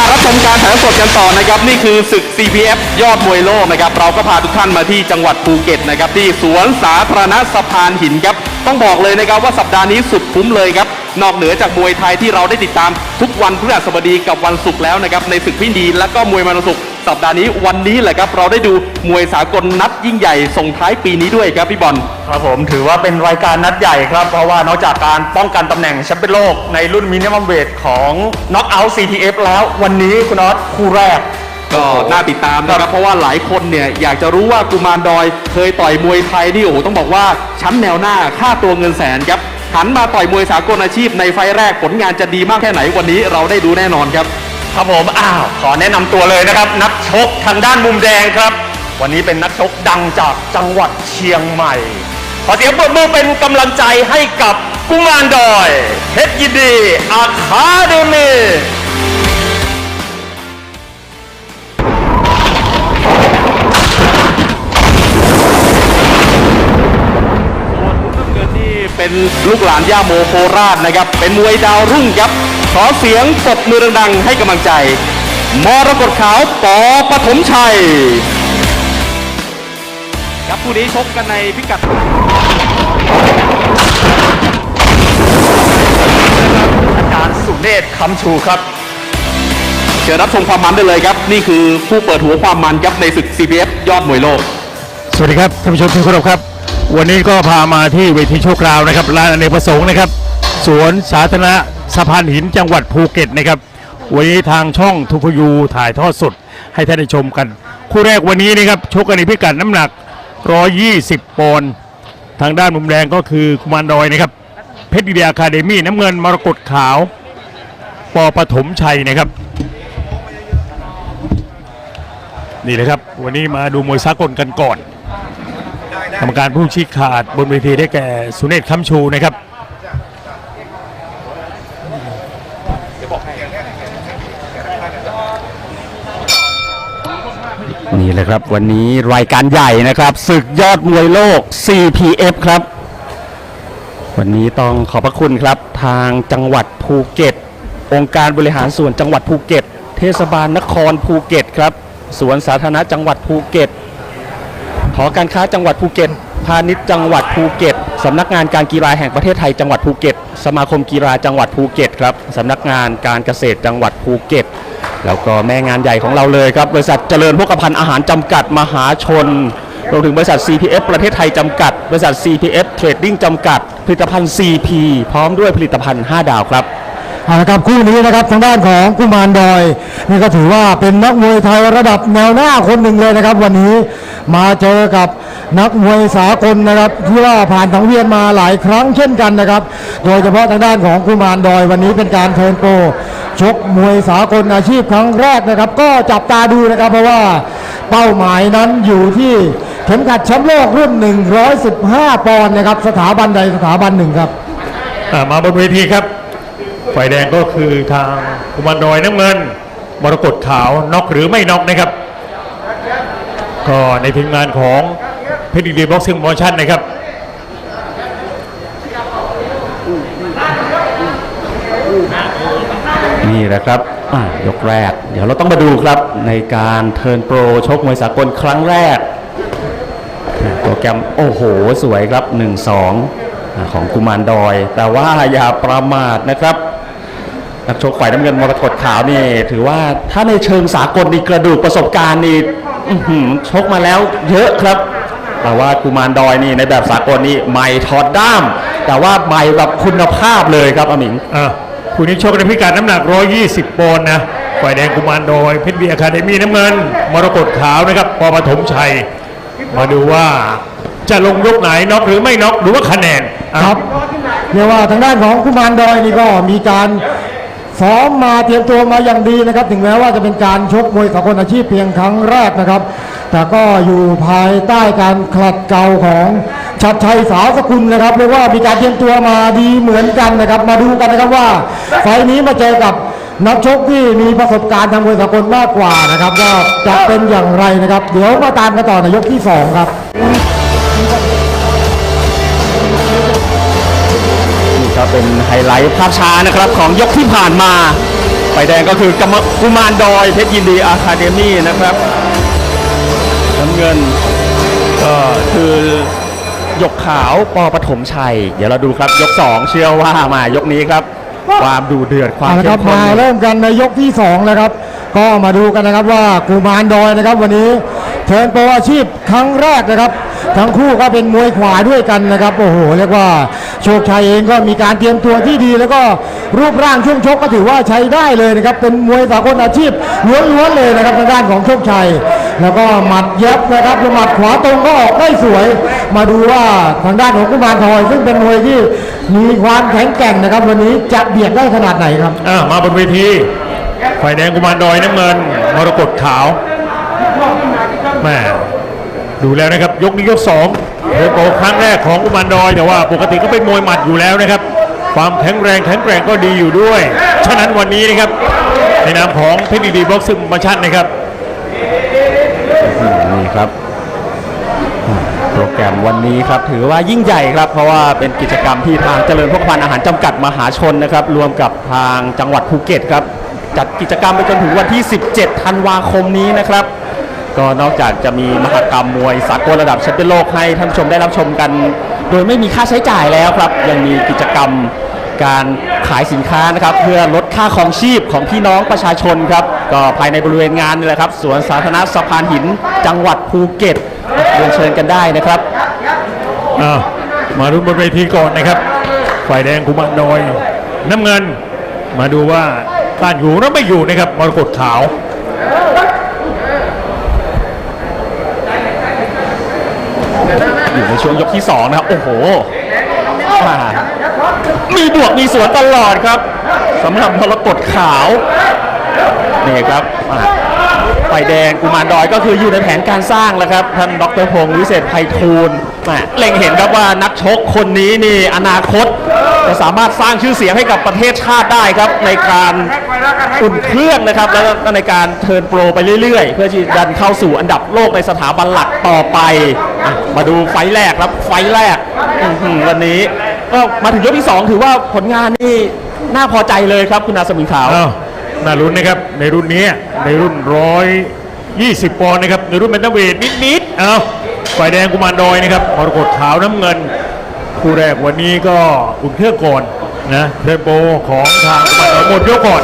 ารับชมการถ่ายสดกันต่อนะครับนี่คือศึก CPF ยอดมวยโลกนะครับเราก็พาทุกท่านมาที่จังหวัดภูเก็ตนะครับที่สวนสาธารณะสะพานหินครับต้องบอกเลยนะครับว่าสัปดาห์นี้สุดคุ้มเลยครับนอกเหนือจากมวยไทยที่เราได้ติดตามทุกวันพฤหัสบดีกับวันศุกร์แล้วนะครับในศึกพินดีและก็มวยมันศุกร์ สัปดาห์นี้วันนี้แหละครับเราได้ดูมวยสากลนัดยิ่งใหญ่ส่งท้ายปีนี้ด้วยครับพี่บอลครับผมถือว่าเป็นรายการนัดใหญ่ครับ เพราะว่านอกจากการป้องกันตำแหน่งแชมเปี้ยนโลกในรุ่นมินิมัมเวทของ Knockout CTF แล้ววันนี้คุณน็อตคู่แรกก็น่าติดตามนะครับเพราะว่าหลายคนเนี่ยอยากจะรู้ว่ากุมารดอย เคยต่อยมวยไทยนี่โอ้โหต้องบอกว่าชั้นแนวหน้าค่าตัวเงินแสนครับหันมาต่อยมวยสากลอาชีพในไฟล์แรกผลงานจะดีมากแค่ไหนวันนี้เราได้ดูแน่นอนครับ ครับผมอ้าวขอแนะนำตัวเลยนะครับ นักชกทางด้านมุมแดงครับ วันนี้เป็นนักชกดังจากจังหวัดเชียงใหม่ ขอเสียงปรบมือเป็นกำลังใจให้กับกุมารดอยเพชรยินดีอาคาเดมี เป็นลูกหลานย่าโมโคราชนะครับ เป็นมวยดาวรุ่งครับ ขอเสียงปรบมือดังๆ ให้กำลังใจ มรกตขาวปอปฐมชัย ครับคู่นี้ชกกันในพิกัดอาจารย์สุเนศคำชูครับ เชิญรับชมความมันได้เลยครับ นี่คือผู้เปิดหัวความมันครับในศึก CPF ยอดมวยโลก สวัสดีครับท่านผู้ชมที่เคารพครับ วันนี้ก็พามาที่เวทีโชคราวนะครับลานอเนกประสงค์นะครับ สวนสาธารณะสะพานหินจังหวัดภูเก็ตนะครับ วันนี้ทางช่องทูพยูถ่ายทอดสดให้ท่านได้ชมกัน คู่แรกวันนี้นะครับชกกันในพิกัดน้ำหนัก 120 ปอนด์ทางด้านมุมแดงก็คือกุมารดอยนะครับเพชรดีเดียอะคาเดมี่น้ำเงินมรกตขาวปอปฐมชัยนะครับ นี่เลยครับ วันนี้มาดูมวยสากลกันก่อน กรรมการผู้ชี้ขาดบนเวทีได้แก่สุเนศคำชูนะครับนี่แหละครับวันนี้รายการใหญ่นะครับศึกยอดมวยโลก CPF ครับ วันนี้ต้องขอบพระคุณครับทางจังหวัดภูเก็ต องค์การบริหารส่วนจังหวัดภูเก็ต เทศบาลนครภูเก็ตครับสวนสาธารณะจังหวัดภูเก็ต อการค้าจังหวัดภูเก็ต พาณิชย์จังหวัดภูเก็ตสำนักงานการกีฬาแห่งประเทศไทยจังหวัดภูเก็ต สมาคมกีฬาจังหวัดภูเก็ตครับสำนักงานการเกษตรจังหวัดภูเก็ต แล้วก็แม่งานใหญ่ของเราเลยครับ บริษัทเจริญพกพันธ์อาหารจำกัดมหาชนรวมถึงบริษัท CPF ประเทศไทยจำกัด บริษัท CPF Trading จำกัด ผลิตภัณฑ์ CP พร้อมด้วยผลิตภัณฑ์ 5 ดาวครับ เอาละครับคู่นี้นะครับทางด้านของกุมารดอย นี่ก็ถือว่าเป็นนักมวยไทยระดับแนวหน้าคนหนึ่งเลยนะครับ วันนี้มาเจอกับนักมวยสากลนะครับที่ว่าผ่านสังเวียนมาหลายครั้งเช่นกันนะครับ โดยเฉพาะทางด้านของกุมารดอย วันนี้เป็นการเทิร์นโปรชกมวยสากลอาชีพครั้งแรกนะครับ ก็จับตาดูนะครับเพราะว่าเป้าหมายนั้นอยู่ที่เข็มขัดแชมป์โลกรุ่น 115 ปอนด์นะครับ สถาบันใดสถาบันหนึ่งครับมาบนเวทีครับ ฝ่ายแดงก็คือทางกุมารดอยน้ำเงินมรกตขาวนอกหรือไม่นอกนะครับ ก็ในทีมงานของเพชรดีบ็อกซิ่งโมชั่นนะครับนี่แหละครับอะยกแรก เดี๋ยวเราต้องมาดูครับในการเทิร์นโปรชกมวยสากลครั้งแรกโปรแกรมโอ้โห สวยครับ 1-2อะของกุมารดอย แต่ว่าอย่าประมาทนะครับ นักชกฝ่ายน้ำเงินมรกตขาวนี่ถือว่าถ้าในเชิงสากลนี่กระดูกประสบการณ์นี่อื้อหือชกมาแล้วเยอะครับ แต่ว่ากุมารดอยนี่ในแบบสากลนี่ไม่ถอดด้าม แต่ว่าไม่แบบคุณภาพเลยครับอาหมิงอ่าคู่นี้ชกในพิกัดน้ำหนัก 120ปอนด์นะฝ่ายแดงกุมารดอยเพชรเบียร์อะคาเดมี่น้ำเงิน มรกตขาวนะครับปอปฐมชัย มาดูว่าจะลงยกไหนน็อกหรือไม่น็อกดูว่าคะแนนอะครับเรียกว่าทางด้านของกุมารดอยนี่ก็มีการ ซ้อมมาเตรียมตัวมาอย่างดีนะครับ ถึงแม้ว่าจะเป็นการชกมวยสากลอาชีพเพียงครั้งแรกนะครับ แต่ก็อยู่ภายใต้การขลัดเกลาของชัดชัยสาวสกุลนะครับเรียกว่ามีการเตรียมตัวมาดีเหมือนกันนะครับ มาดูกันนะครับว่าไฟนี้มาเจอกับนักชกที่มีประสบการณ์ทางมวยสากลมากกว่านะครับว่าจะเป็นอย่างไรนะครับ เดี๋ยวมาตามกันต่อในยกที่สองครับ ก็เป็นไฮไลท์ภาพช้านะครับของยกที่ผ่านมาไปฝ่ายแดงก็คือกรรมกุมารดอยเพชรยินดีอาคาเดมี่นะครับน้ำเงินก็คือหยกขาวปอปฐมชัย เดี๋ยวเราดูครับยก 2 เชื่อว่ามายกนี้ครับ ความดูเดือดความเอาละคเข้รับมข้นมาเริ่มกันในยกที่2แล้วครับ ก็มาดูกันนะครับว่ากุมารดอยนะครับวันนี้ เทิร์นโปรอาชีพครั้งแรกนะครับ ทั้งคู่ก็เป็นมวยขวาด้วยกันนะครับ โอ้โหเรียกว่าโชคชัยเองก็มีการเตรียมตัวที่ดี แล้วก็รูปร่างช่วงชกก็ถือว่าใช้ได้เลยนะครับ เป็นมวยสากลอาชีพล้วนๆเลยนะครับทางด้านของโชคชัย แล้วก็หมัดเย็บนะครับหมัดขวาตรงก็ออกได้สวย มาดูว่าทางด้านของกุมารทอย ซึ่งเป็นมวยที่มีความแข็งแกร่งนะครับ วันนี้จะเบียดได้ขนาดไหนครับอ่ามาบนเวทีฝ่ายแดงกุมารดอยน้ำเงินมรกตขาว แม่ดูแล้วนะครับ ยกนี้ยกสองเทโบครั้งแรกของกุมารดอยแต่ว่าปกติก็เป็นมวยหมัดอยู่แล้วนะครับ ความแข็งแรงแข็งแกร่งก็ดีอยู่ด้วย ฉะนั้นวันนี้นะครับ ในนามของเพชรดีบ็อกซิ่งมาชันนะครับนี่ครับ โปรแกรมวันนี้ครับ ถือว่ายิ่งใหญ่ครับ เพราะว่าเป็นกิจกรรมที่ทางเจริญพกพันธ์อาหารจำกัดมหาชนนะครับ รวมกับทางจังหวัดภูเก็ตครับ จัดกิจกรรมไปจนถึงวันที่ 17 ธันวาคมนี้นะครับ ก็นอกจากจะมีมหกรรมมวยสากลระดับแชมเปี้ยนโลกให้ท่านผู้ชมได้รับชมกัน โดยไม่มีค่าใช้จ่ายแล้วครับ ยังมีกิจกรรมการขายสินค้านะครับ เพื่อลดค่าของชีพของพี่น้องประชาชนครับ ก็ภายในบริเวณงานนี่แหละครับสวนสาธารณะสะพานหินจังหวัดภูเก็ตเรียนเชิญกันได้นะครับอ่ามารุ้นบนเวทีก่อนนะครับ ฝ่ายแดงกุมารดอย น้ำเงิน มาดูว่าต้านอยู่หรือไม่อยู่นะครับมรกตขาว อยู่ในช่วงยกที่2นะครับโอ้โหมามีบวกมีสวนตลอดครับสำหรับมรกตขาวนี่ครับไฟแดงกุมารดอยก็คืออยู่ในแผนการสร้างแล้วครับท่านดรพงศ์วิเศษไพฑูรย์เล็งเห็นครับว่านักชกคนนี้นี่อนาคต จะสามารถสร้างชื่อเสียงให้กับประเทศชาติได้ครับ ในการอุ่นเครื่องนะครับ แล้วก็ในการเทิร์นโปรไปเรื่อยๆ เพื่อที่ดันเข้าสู่อันดับโลกในสถาบันหลักต่อไป มาดูไฟแรกครับไฟแรกวันนี้ก็มาถึงยกที่ 2 ถือว่าผลงานนี่น่าพอใจเลยครับคุณอาสมิงขาวน่ารุ้นนะครับในรุ่นนี้ในรุ่นร้อยยี่สิบปอนด์นะครับในรุ่นแบนเทเวทนิดๆเอาฝ่ายแดงกุมารดอยนะครับมรกตขาวน้ำเงิน คู่แรกวันนี้ก็อุ่นเครื่องก่อนนะเทอร์โบของทางมารดยหมดยกก่อน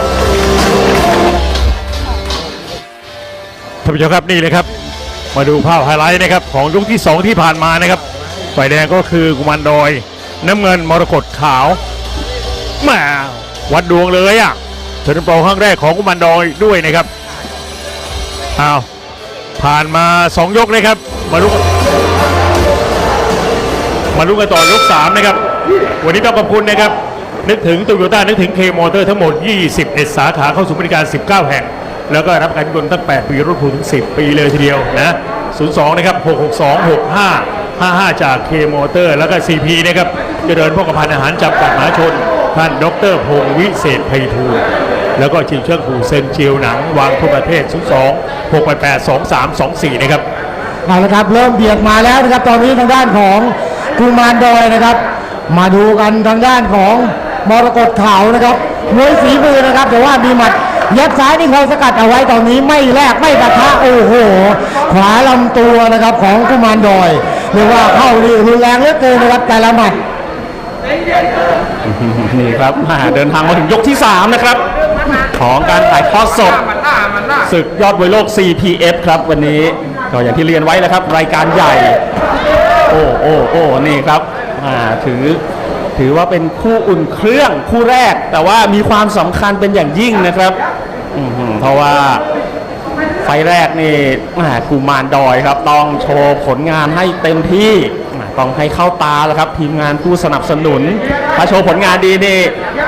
ท่านผู้ชมครับนี่เลยครับ มาดูภาพไฮไลท์นะครับของยกที่ 2 ที่ผ่านมานะครับฝ่ายแดงก็คือกุมารดอย น้ำเงินมรกตขาวแมาวัดดวงเลยอะเทิร์นโปครั้งแรกของกุมารดอยด้วยนะครับอ้าวผ่านมา 2 ยกนะครับมาลุ้น มาลุ้นกันต่อยก3นะครับ วันนี้ต้องขอบคุณนะครับ นึกถึงโตโยต้านึกถึงเคมอเตอร์ทั้งหมด 21 สาขาเข้าสู่บริการ 19 แห่ง แล้วก็รับการพิจารตั้ง 8 ปีรถผูถึง 10 ปีเลยทีเดียวนะ 02 นะครับ 662 65 55 จากเคมอเตอร์ แล้วก็ CP นะครับเจริญพกพันอาหารจำกัดมหาชน ท่านดรพงศ์วิเศษไพฑูรย์แล้วก็ชิงเชือกหูเซนเจียวหนัง วางทั่วประเทศ 02 688 2324 นะครับ เอาละครับ เริ่มเบียดมาแล้วนะครับ ตอนนี้ทางด้านของ กุมารดอยนะครับ มาดูกันทางด้านของมรกตขาวนะครับมวยฝีมือนะครับแต่ว่ามีหมัดย็บซ้ายนี่คอยสกัดเอาไว้ตอนนี้ไม่แลกไม่ปะทะโอ้โห ขวาลำตัวนะครับของกุมารดอยเรียกว่าเข้านี่รุนแรงเหลือเกินนะครับแต่ละหมัดนี่ครับมาเดินทางมาถึงยกที่ 3 นะครับ ของการถ่ายทอดสดศึกยอดมวยโลก CPF ครับวันนี้ก็อย่างที่เรียนไว้แล้วครับ รายการใหญ่ โอ้โอ้โอ้นี่ครับอ่าถือถือว่าเป็นคู่อุ่นเครื่องคู่แรก แต่ว่ามีความสำคัญเป็นอย่างยิ่งนะครับเพราะว่าไฟแรกนี่กุมารดอยครับ ต้องโชว์ผลงานให้เต็มที่ต้องให้เข้าตาแล้วครับ ทีมงานผู้สนับสนุน ถ้าโชว์ผลงานดีนี่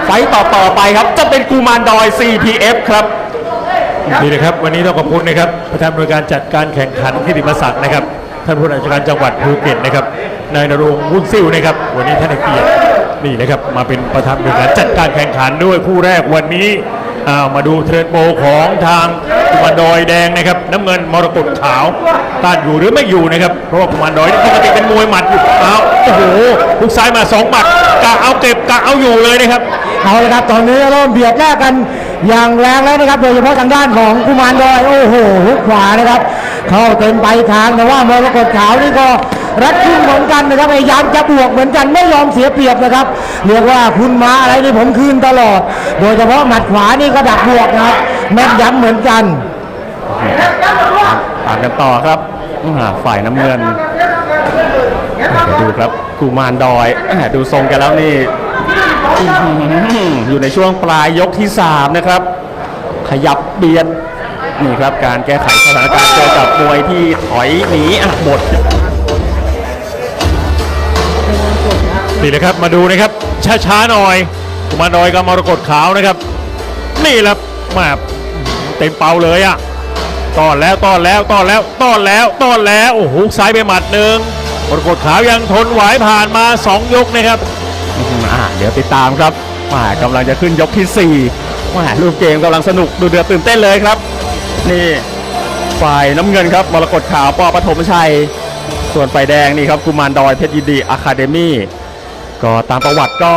ไฟต่อต่อไปครับ จะเป็นกุมารดอย CPF ครับนี่นะครับ วันนี้ต้องขอบคุณนะครับ ประธานบริการจัดการแข่งขันที่ดิมศักดิ์นะครับ ท่านผู้ราชการจังหวัดภูเก็ตนะครับนายนรงค์วุ่นซิ่วนะครับ วันนี้ท่านเกียรตินี่นะครับมาเป็นประธานบริการจัดการแข่งขันด้วยคู่แรกวันนี้ามาดูเทรนโปของทางกุมารดอยแดงนะครับ น้ำเงินมรกตขาวต้านอยู่หรือไม่อยู่นะครับ เพราะว่ากุมารดอยนี่ปกติเป็นมวยหมัดอยู่เอาโอ้โหลูกซ้ายมาสองหมัดกะเอาเก็บกะเอาอยู่เลยนะครับ เอาละครับตอนนี้เริ่มเบียดแลกกัน อย่างแรงแล้วนะครับโดยเฉพาะทางด้านของกุมารดอยโอ้โหหุกขวานะครับ เข้าเต็มไปทางแต่ว่ามรกตขาวนี่ก็รัดขึ้นเหมือนกันนะครับพยายามจะบวกเหมือนกันไม่ยอมเสียเปรียบนะครับเรียกว่าคุณมาอะไรนี่ผมคืนตลอด โดยเฉพาะหมัดขวานี่ก็ดักบวกนะครับแม่นยำเหมือนกันตามกันต่อครับฝ่ายน้ำเงินดูครับกุมารดอยดูทรงกันแล้วนี่ อยู่ในช่วงปลายยกที่ 3 นะครับ ขยับเบียดนี่ครับ การแก้ไขสถานการณ์เจอกับมวยที่ถอยหนีอะหมดนี่เลยครับมาดูนะครับ ช้าๆหน่อยกุมารดอยกับมรกตขาวนะครับ นี่แหละมาเต็มเป่าเลยอะต้อนแล้วต้อนแล้วต้อนแล้วต้อนแล้วต้อนแล้วโอ้โหซ้ายไปหมัดหนึ่งมรกตขาวยังทนไหวผ่านมา 2 ยกนะครับ เดี๋ยวติดตามครับมากำลังจะขึ้นยกที่4มารูปเกมกำลังสนุกดูเดือดตื่นเต้นเลยครับ นี่ฝ่ายน้ำเงินครับมรกตขาวปอปฐมชัย ส่วนฝ่ายแดงนี่ครับกุมารดอยเพชรยินดีอะคาเดมี่ก็ตามประวัติก็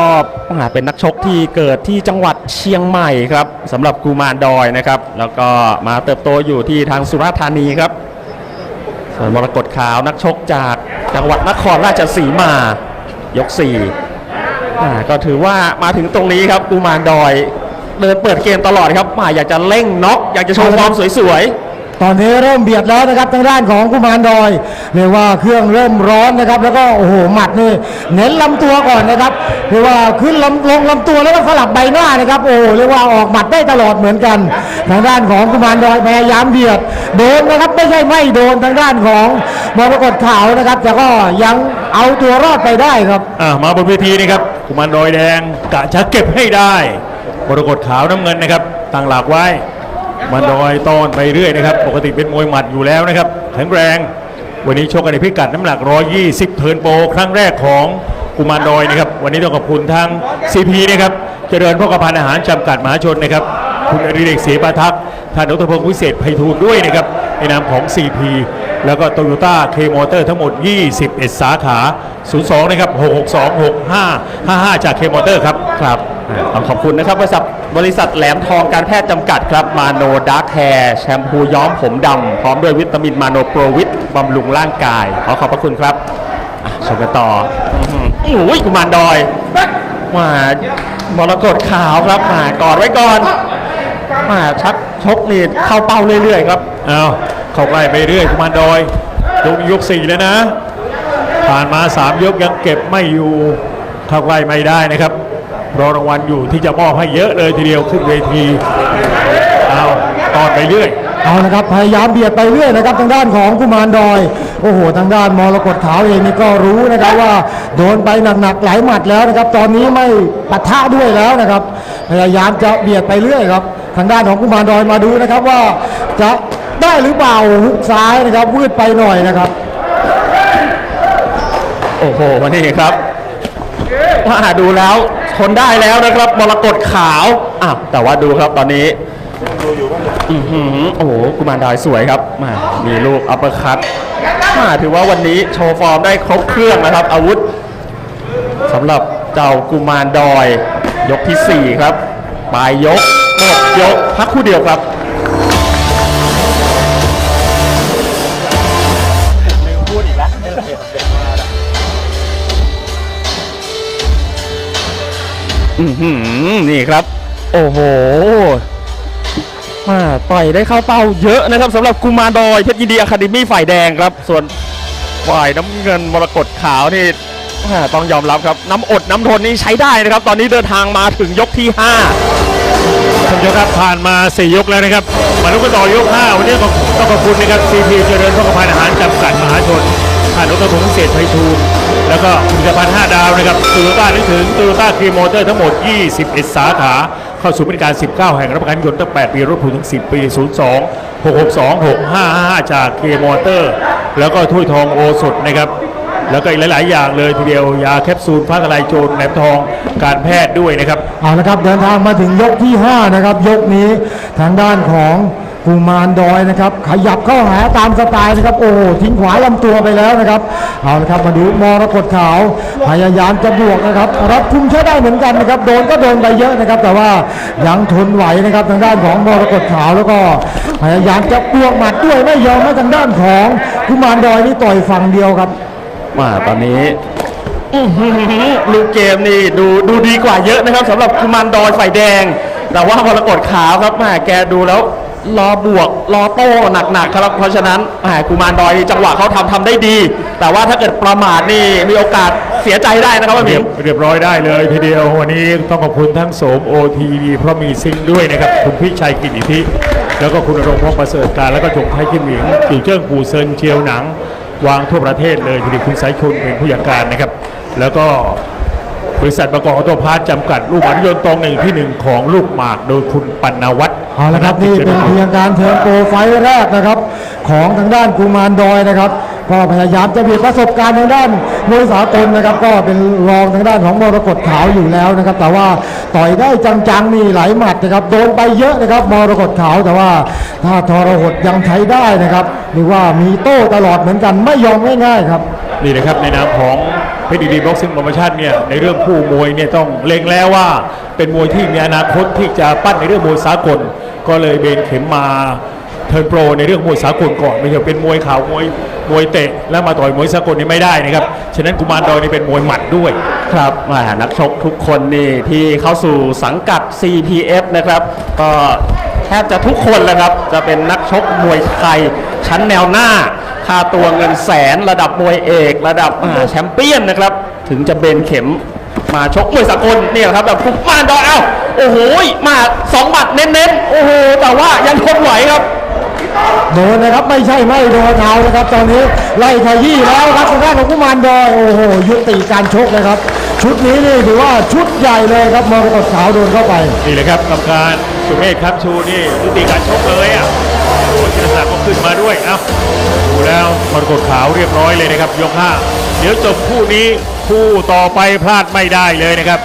อ่าเป็นนักชกที่เกิดที่จังหวัดเชียงใหม่ครับสำหรับกุมารดอยนะครับ แล้วก็มาเติบโตอยู่ที่ทางสุราษฎร์ธานีครับ ส่วนมรกตขาวนักชกจากจังหวัดนครราชสีมายก4 อ่าก็ถือว่ามาถึงตรงนี้ครับกุมานดอย เดินเปิดเกมตลอดครับมาอยากจะเร่งน็อกอยากจะโชว์ความสวย ตอนนี้เริ่มเบียดแล้วนะครับทางด้านของกุมารดอยเรียกว่าเครื่องเริ่มร้อนนะครับ แล้วก็โอ้โหหมัดนี่เน้นลำตัวก่อนนะครับเรียกว่าขึ้นลำลงลำตัวแล้วก็สลับใบหน้านะครับ โอ้เรียกว่าออกหมัดได้ตลอดเหมือนกัน ทางด้านของกุมารดอยพยายามเบียดโดนนะครับไม่ใช่ไม่โดนทางด้านของมรกตขาวนะครับ แต่ก็ยังเอาตัวรอดไปได้ครับอะมาบนเวทีนะครับกุมารดอยแดงกะจะเก็บให้ได้มรกตขาวน้ำเงินนะครับตั้งหลักไว้ มันดอยต้อนไปเรื่อยนะครับ ปกติเป็นมวยหมัดอยู่แล้วนะครับแข็งแรง วันนี้ชกกันในพิกัดน้ำหนัก 120 เทิร์นโปรครั้งแรกของกุมารดอยนะครับ วันนี้ต้องขอบคุณทาง CP นะครับเจริญพกพันอาหารจำกัดมหาชนนะครับ คุณอริเดกเสปาทักษ์ท่านดรพงศ์วิเศษไพฑูรย์ด้วยนะครับในนามของ CP แล้วก็โตโยต้าเคมอเตอร์ทั้งหมด 21 สาขา 02 นะครับ 6626555 จากเคมอเตอร์ครับครับ ต้องขอบคุณนะครับบริษัทบริษัทแหลมทองการแพทย์จำกัดครับมาโนดาร์คแฮร์แชมพูย้อมผมดำพร้อมด้วยวิตามินมาโนโปรวิตบำรุงร่างกาย ขอขอบพระคุณครับอะชมกันต่ออื้อหือโอ้ยกุมารดอยมามรกตขาวครับมากอดไว้ก่อนมาชักชกนี่เข้าเป้าเรื่อยๆครับเอาวเข้าใกล้ไปเรื่อยกุมารดอยยกยกสี่แล้วนะ ผ่านมา 3 ยกยังเก็บไม่อยู่เข้าใกล้ไม่ได้นะครับ รอรางวัลอยู่ที่จะมอบให้เยอะเลยทีเดียวขึ้นเวทีเอาตอนไปเรื่อยเอาละครับพยายามเบียดไปเรื่อยนะครับทางด้านของกุมารดอย โอ้โห ทางด้านมรกตขาวเองนี่ก็รู้นะครับว่าโดนไปหนักๆหลายหมัดแล้วนะครับ ตอนนี้ไม่ปะทะด้วยแล้วนะครับ พยายามจะเบียดไปเรื่อยครับ ทางด้านของกุมารดอยมาดูนะครับว่าจะได้หรือเปล่าฮุกซ้ายนะครับวืดไปหน่อยนะครับ โอ้โหวันนี้ครับว่าดูแล้ว ทนได้แล้วนะครับมรกตขาวอะแต่ว่าดูครับตอนนี้อือหือโอ้โหกุมารดอยสวยครับมามีลูกอัปเปอร์คัตมาถือว่าวันนี้โชว์ฟอร์มได้ครบเครื่องนะครับ อาวุธสำหรับเจ้ากุมารดอย ยกทีสี่4 ครับปลายยกหมดยกพักคู่เดียวครับพูดอื้ว อหือนี่ครับ โอ้โหมาต่อยได้เข้าเป้าเยอะนะครับสำหรับกุมารดอยเพชรยินดีอะคาเดมี่ฝ่ายแดงครับ ส่วนฝ่ายน้ำเงินมรกตขาวนี่อ่าต้องยอมรับครับ น้ำอดน้ำทนนี่ใช้ได้นะครับ ตอนนี้เดินทางมาถึงยกที่5ท่านผู้ชมครับผ่านมา 4 ยกแล้วนะครับมาลุกันต่อยก 5 วันนี้ต้องต้องขอบคุณนะครับ CP เจริญพกพันธ์อาหารจำกัดมหาชนท่านดรพงศ์เศรษฐ์ไพฑูรย์ แล้วก็ผลิตภัณฑ์5ดาวนะครับโตโยต้านึกถึงโตโยต้าครีมอเตอร์ทั้งหมด 21 สาขา เข้าสู่บริการ 19 แห่งรับประกันยนต์ตั้ง 8 ปี รถผูถึง 10 ปี 02 662 655 จากเคมอเตอร์ แล้วก็ถ้วยทองโอสถนะครับ แล้วก็อีกหลาย ๆ อย่างเลยทีเดียวยาแคปซูลฟ้าทลายโจรแหลมทองการแพทย์ด้วยนะครับ เอาละครับเดินทางมาถึงยกที่ 5 นะครับ ยกนี้ทางด้านของ กุมารดอยนะครับ ขยับเข้าหาตามสไตล์นะครับ โอ้ทิ้งขวาลำตัวไปแล้วนะครับเอาละครับมาดูมรกตขาวพยายามจะบวกนะครับ รับคุมใช้ได้เหมือนกันนะครับ โดนก็โดนไปเยอะนะครับ แต่ว่ายังทนไหวนะครับทางด้านของมรกตขาวแล้วก็พยายามจะบวกหมัดด้วยไม่ยอมให้ทางด้านของกุมารดอยนี่ต่อยฝั่งเดียวครับมาตอนนี้ลูกเกมนี่ดูดูดีกว่าเยอะนะครับสำหรับกุมารดอยฝ่ายแดง แต่ว่ามรกตขาวครับแมาแกดูแล้ว รอบวกรอโต้หนักๆครับ เพราะฉะนั้นแหมกุมารดอยจังหวะเขาทำทำได้ดี แต่ว่าถ้าเกิดประมาทนี่มีโอกาสเสียใจได้นะครับว่าหมิเรียงเรียบร้อยได้เลยทีเดียว วันนี้ต้องขอบคุณทั้งโสมโอทีวีเพราะมีซิงค์ด้วยนะครับ คุณพิชัยกินอิทธิ แล้วก็คุณรงค์พงษ์ประเสริฐการแล้วก็จงไทยกิมหมิงจู่เจิ้งปูเซินเชียวหนัง วางทั่วประเทศเลยทีเดียวคุณสายชนเป็นผู้จัดการนะครับ แล้วก็บริษัทประกอบออโตพาร์ทจำกัด ลูกหมานยนต์ตรงหนึ่งที่หนึ่งของลูกหมากโดยคุณปัณวัฒน์ เอาละครับนี่เป็นเพียงการเทิร์นโปรไฟล์แรกนะครับ ของทางด้านกุมารดอยนะครับก็พยายามจะมีประสบการณ์ทางด้านมวยสากลนะครับ ก็เป็นรองทางด้านของมรกตขาวอยู่แล้วนะครับ แต่ว่าต่อยได้จังๆนี่หลายหมัดนะครับโดนไปเยอะนะครับมรกตขาวแต่ว่าถ้าทรหดยังใช้ได้นะครับหรือว่ามีโต้ตลอดเหมือนกันไม่ยอมง่ายๆครับนี่นะครับในนามของ เพชรดีดีบ็อกซิ่งโปรโมชั่นเนี่ยในเรื่องคู่มวยเนี่ยต้องเล็งแล้วว่าเป็นมวยที่มีอนาคตที่จะปั้นในเรื่องมวยสากล ก็เลยเบนเข็มมาเทิร์นโปรในเรื่องมวยสากลก่อนไม่ใช่เป็นมวยข่าวมวยมวยเตะ แล้วมาต่อยมวยสากลนี่ไม่ได้นะครับฉะนั้นกุมารดอยนี่เป็นมวยหมัดด้วย ครับแหมานักชกทุกคนนี่ที่เข้าสู่สังกัด CPF นะครับ ก็ ทบจะทุกคนแล้วครับ จะเป็นนักชกมวยไทยชั้นแนวหน้า ค่าตัวเงินแสนระดับมวยเอก ระดับอ่าแชมเปี้ยนนะครับ ถึงจะเบนเข็มมาชกมวยสากลเนี่ยครับแบบกุมารดอยเอ้าโอ้โหมาสองบัตรเน้นๆโอ้โหแต่ว่ายังทนไหวครับโดนนะครับไม่ใช่ไม่โดนเอานะครับ ตอนนี้ไล่ขยี้แล้วครับทางด้านของกุมารดอยโอ้โหยุติการชกเลยครับ ชุดนี้นี่ถือว่าชุดใหญ่เลยครับมรกตขาวโดนเข้าไปนี่แหละครับกรรมการ สุเมธครับชูนี่ยุติการชกเลยอะโอ้ชินศักดิ์ก็ขึ้นมาด้วยเอ้าดูแล้วมรกตขาวเรียบร้อยเลยนะครับ ยกห้าเดี๋ยวจบคู่นี้คู่ต่อไปพลาดไม่ได้เลยนะครับ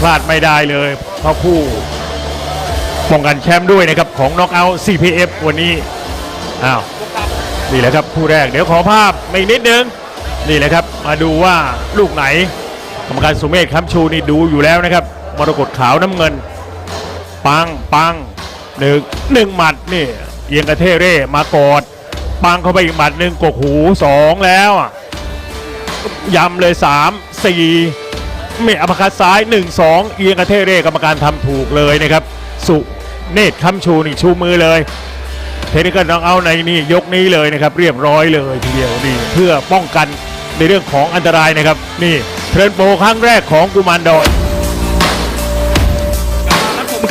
พลาดไม่ได้เลยเพราะคู่ป้องกันแชมป์ด้วยนะครับ ของน็อกเอาท์ CPF วันนี้อ้าวนี่แหละครับคู่แรกเดี๋ยวขอภาพอีกนิดนึงนี่แหละครับ มาดูว่าลูกไหนกรรมการสุเมธค้ำชูนี่ดูอยู่แล้วนะครับมรกตขาวน้ำเงิน ปังปังหนึ่งหนึ่งหมัดนี่เอียงกระเทเร่มากอดปังเข้าไปอีกหมัดหนึ่งกกหูสองแล้วยำเลยสามสี่เมอัปคัดซ้ายหนึ่งสองเอียงกระเทเร่กรรมการทำถูกเลยนะครับ สุเนตรคำชูนี่ชูมือเลย เทนิคน้องเอาในนี่ยกนี้เลยนะครับ เรียบร้อยเลยทีเดียวนี่เพื่อป้องกันในเรื่องของอันตรายนะครับ นี่เทรนโปครั้งแรกของกุมารดอย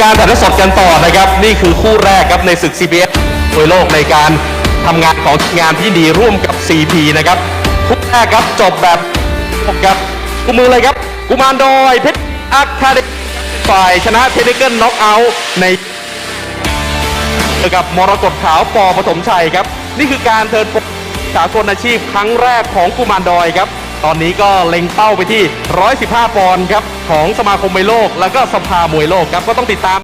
การถ่ายทอดสดกันต่อนะครับ นี่คือคู่แรกครับในศึก CBS มวยโลกในการทำงานของงานที่ดีร่วมกับ CP นะครับคู่แรกครับจบแบบครับกุมมือเลยครับ กุมารดอยเพชรอาคาเดฝ่ายชนะเทคนิคเกิลน็อกเอาท์ในเจอกับมรกตขาวปอปฐมชัยครับ นี่คือการเทิร์นปรสากลอาชีพครั้งแรกของกุมารดอยครับ ตอนนี้ก็เล็งเป้าไปที่ 115 ปอนด์ครับของสมาคมมวยโลก แล้วก็สภามวยโลกครับก็ต้องติดตาม